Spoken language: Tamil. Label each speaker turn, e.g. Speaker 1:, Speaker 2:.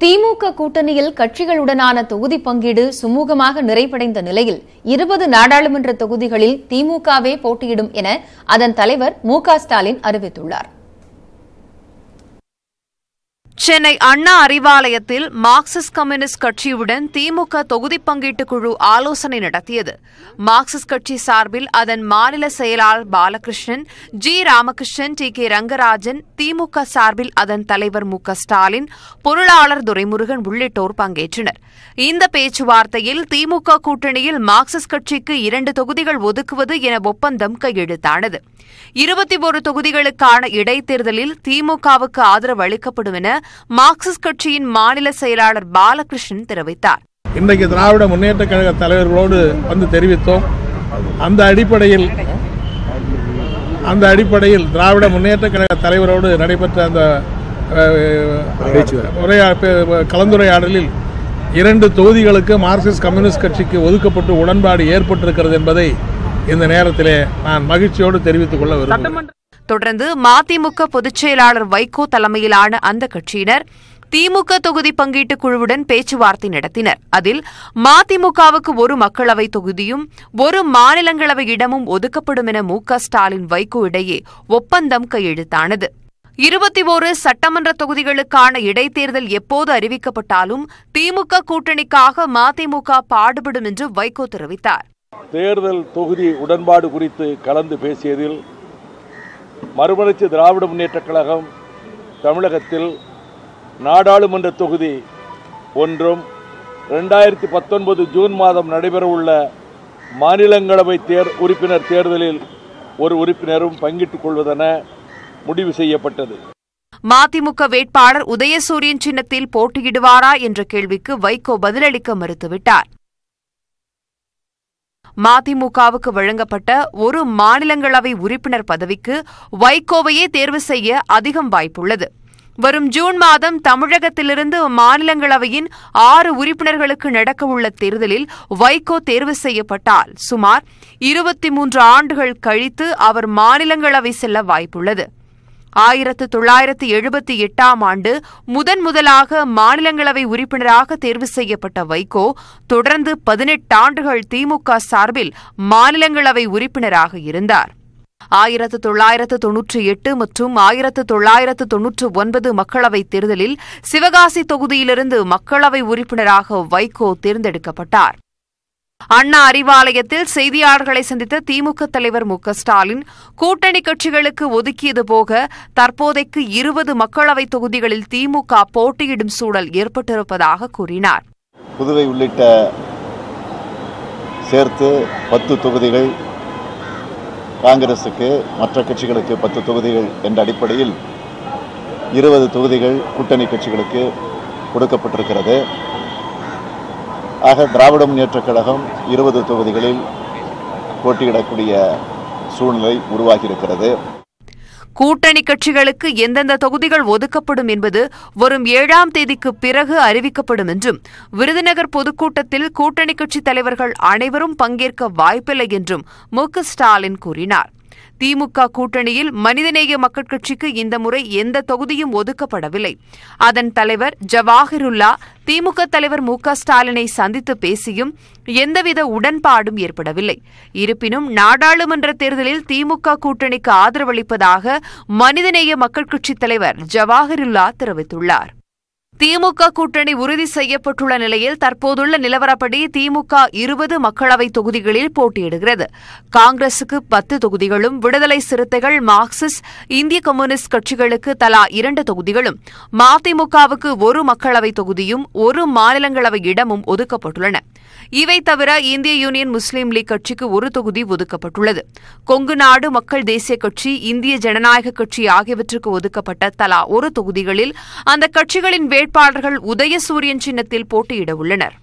Speaker 1: திமுக கூட்டணியில் கட்சிகளுடனான தொகுதி பங்கீடு சுமூகமாக நிறைவடைந்த நிலையில் இருபது நாடாளுமன்ற தொகுதிகளில் திமுகவே போட்டியிடும் என அதன் தலைவர் மு க ஸ்டாலின் அறிவித்துள்ளார்.
Speaker 2: சென்னை அண்ணா அறிவாலயத்தில் மார்க்சிஸ்ட் கம்யூனிஸ்ட் கட்சியுடன் திமுக தொகுதி பங்கீட்டு குழு ஆலோசனை நடத்தியது. மார்க்சிஸ்ட் கட்சி சார்பில் அதன் மாநில செயலாளர் Balakrishnan G Ramakrishnan T K Rangarajan திமுக சார்பில் அதன் தலைவர் மு க ஸ்டாலின் பொருளாளர் துரைமுருகன் உள்ளிட்டோர் பங்கேற்றனர். இந்த பேச்சுவார்த்தையில் திமுக கூட்டணியில் மார்க்சிஸ்ட் கட்சிக்கு இரண்டு தொகுதிகள் ஒதுக்குவது என ஒப்பந்தம் கையெழுத்தானது. இருபத்தி ஒரு தொகுதிகளுக்கான இடைத்தேர்தலில் திமுகவுக்கு ஆதரவு அளிக்கப்படும் என மார்க்சிஸ்ட் கட்சியின் மாநில செயலாளர் பாலகிருஷ்ணன் தெரிவித்தார்.
Speaker 3: இன்றைக்கு திராவிட முன்னேற்ற கழக தலைவர்களோடு வந்து தெரிவித்தோம். அந்த அடிப்படையில் அந்த அடிப்படையில் திராவிட முன்னேற்ற கழக தலைவரோடு நடைபெற்ற அந்த உரையா கலந்துரையாடலில் இரண்டு தொகுதிகளுக்கு மார்க்சிஸ்ட் கம்யூனிஸ்ட் கட்சிக்கு ஒதுக்கப்பட்டு உடன்பாடு ஏற்பட்டிருக்கிறது என்பதை இந்த நேரத்திலே நான் மகிழ்ச்சியோடு தெரிவித்துக் கொள்ள விரும்புகிறேன்.
Speaker 2: தொடர்ந்து மதிமுக பொதுச் செயலாளர் வைகோ தலைமையிலான அந்த கட்சியினர் திமுக தொகுதி பங்கீட்டு குழுவுடன் பேச்சுவார்த்தை நடத்தினர். அதில் மதிமுகவுக்கு ஒரு மக்களவை தொகுதியும் ஒரு மாநிலங்களவை இடமும் ஒதுக்கப்படும் என மு க ஸ்டாலின் வைகோ இடையே ஒப்பந்தம் கையெழுத்தானது. இருபத்தி ஓரு சட்டமன்ற தொகுதிகளுக்கான இடைத்தேர்தல் எப்போது அறிவிக்கப்பட்டாலும் திமுக கூட்டணிக்காக மதிமுக பாடுபடும் என்று வைகோ தெரிவித்தார்.
Speaker 4: தேர்தல் தொகுதி உடன்பாடு குறித்து கலந்து பேசியதில் மறுமலர்ச்சி திராவிட முன்னேற்றக் கழகம் தமிழகத்தில் நாடாளுமன்ற தொகுதி ஒன்றும் ரெண்டாயிரத்தி பத்தொன்பது ஜூன் மாதம் நடைபெறவுள்ள மாநிலங்களவை தேர் உறுப்பினர் தேர்தலில் ஒரு உறுப்பினரும் பங்கிட்டுக் கொள்வதென முடிவு செய்யப்பட்டது.
Speaker 2: மதிமுக வேட்பாளர் உதயசூரியன் சின்னத்தில் போட்டியிடுவாரா என்ற கேள்விக்கு வைகோ பதிலளிக்க மறுத்துவிட்டார். மதிமுகவுக்கு வழங்கப்பட்ட ஒரு மாநிலங்களவை உறுப்பினர் பதவிக்கு வைகோவையே தேர்வு செய்ய அதிகம் வாய்ப்புள்ளது. வரும் ஜூன் மாதம் தமிழகத்திலிருந்து மாநிலங்களவையின் ஆறு உறுப்பினர்களுக்கு நடக்கவுள்ள தேர்தலில் வைகோ தேர்வு செய்யப்பட்டால் சுமார் இருபத்தி மூன்று ஆண்டுகள் கழித்து அவர் மாநிலங்களவை செல்ல வாய்ப்புள்ளது. ஆயிரத்து தொள்ளாயிரத்து எழுபத்தி எட்டாம் ஆண்டு முதன் முதலாக மாநிலங்களவை உறுப்பினராக தேர்வு செய்யப்பட்ட வைகோ தொடர்ந்து பதினெட்டு ஆண்டுகள் திமுக சார்பில் மாநிலங்களவை உறுப்பினராக இருந்தார். ஆயிரத்து தொள்ளாயிரத்து தொன்னூற்றி எட்டு மற்றும் ஆயிரத்து தொள்ளாயிரத்து தொன்னூற்று ஒன்பது மக்களவைத் தேர்தலில் சிவகாசி தொகுதியிலிருந்து மக்களவை உறுப்பினராக வைகோ தேர்ந்தெடுக்கப்பட்டார். அண்ணா அறிவாலயத்தில் செய்தியாளர்களை சந்தித்த திமுக தலைவர் மு ஸ்டாலின் கூட்டணி கட்சிகளுக்கு ஒதுக்கியது போக தற்போதைக்கு இருபது மக்களவைத் தொகுதிகளில் திமுக போட்டியிடும் சூழல் ஏற்பட்டிருப்பதாக கூறினார்.
Speaker 5: புதுவை உள்ளிட்ட சேர்த்து பத்து தொகுதிகள் காங்கிரசுக்கு மற்ற கட்சிகளுக்கு பத்து தொகுதிகள் என்ற அடிப்படையில் இருபது தொகுதிகள் கூட்டணி கட்சிகளுக்கு கொடுக்கப்பட்டிருக்கிறது. ஆக திராவிட முன்னேற்றக் கழகம் இருபது தொகுதிகளில் போட்டியிடக்கூடிய சூழ்நிலை உருவாகியிருக்கிறது.
Speaker 2: கூட்டணி கட்சிகளுக்கு எந்தெந்த தொகுதிகள் ஒதுக்கப்படும் என்பது வரும் ஏழாம் தேதிக்கு பிறகு அறிவிக்கப்படும் என்றும் விருதுநகர் பொதுக்கூட்டத்தில் கூட்டணி கட்சித் தலைவர்கள் அனைவரும் பங்கேற்க வாய்ப்பில்லை என்றும் மு ஸ்டாலின் கூறினார். திமுக கூட்டணியில் மனிதநேய மக்கள் கட்சிக்கு இந்த முறை எந்த தொகுதியும் ஒதுக்கப்படவில்லை. அதன் தலைவர் ஜவாஹிருல்லா திமுக தலைவர் மு க ஸ்டாலினை சந்தித்து பேசியும் எந்தவித உடன்பாடும் ஏற்படவில்லை. இருப்பினும் நாடாளுமன்ற தேர்தலில் திமுக கூட்டணிக்கு ஆதரவளிப்பதாக மனிதநேய மக்கள் கட்சித் தலைவர் ஜவாஹிருல்லா தெரிவித்துள்ளார். திமுக கூட்டணி உறுதி செய்யப்பட்டுள்ள நிலையில் தற்போதுள்ள நிலவரப்படி திமுக இருபது மக்களவைத் தொகுதிகளில் போட்டியிடுகிறது. காங்கிரசுக்கு பத்து தொகுதிகளும் விடுதலை சிறுத்தைகள் மார்க்சிஸ்ட் இந்திய கம்யூனிஸ்ட் கட்சிகளுக்கு தலா இரண்டு தொகுதிகளும் மதிமுகவுக்கு ஒரு மக்களவைத் தொகுதியும் ஒரு மாநிலங்களவை இடமும் ஒதுக்கப்பட்டுள்ளன. இவை தவிர இந்திய யூனியன் முஸ்லீம் லீக் கட்சிக்கு ஒரு தொகுதி ஒதுக்கப்பட்டுள்ளது. கொங்கு நாடு மக்கள் தேசிய கட்சி இந்திய ஜனநாயக கட்சி ஆகியவற்றுக்கு ஒதுக்கப்பட்ட தலா ஒரு தொகுதிகளில் அந்த கட்சிகளின் வேட்பாளர்கள் உதயசூரியன் சின்னத்தில் போட்டியிட உள்ளனர்.